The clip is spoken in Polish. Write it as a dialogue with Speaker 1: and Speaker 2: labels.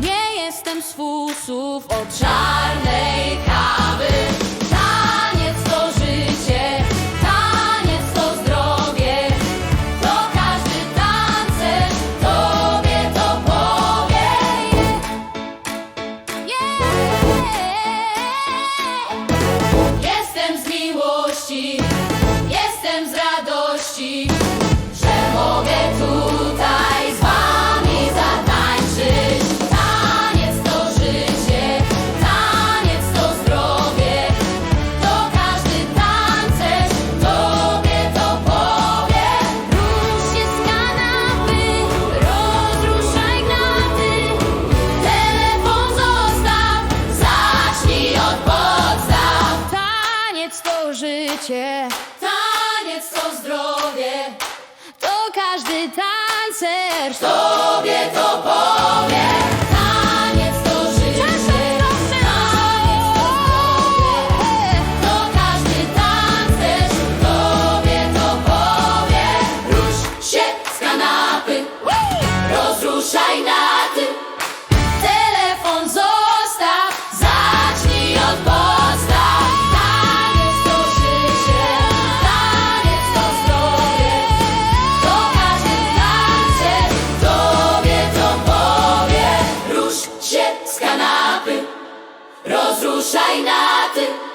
Speaker 1: Nie jestem z fusów od czarnej kawy Taniec to życie, taniec to zdrowie. To każdy tancerz tobie to powie. Jestem z miłości, jestem z radości, życie, taniec to zdrowie, to każdy tancerz. Tobie to powie. Taniec to życie, taniec to zdrowie, to każdy tancerz. Tobie to powie. Rusz się z kanapy, rozruszaj na. Шайнати.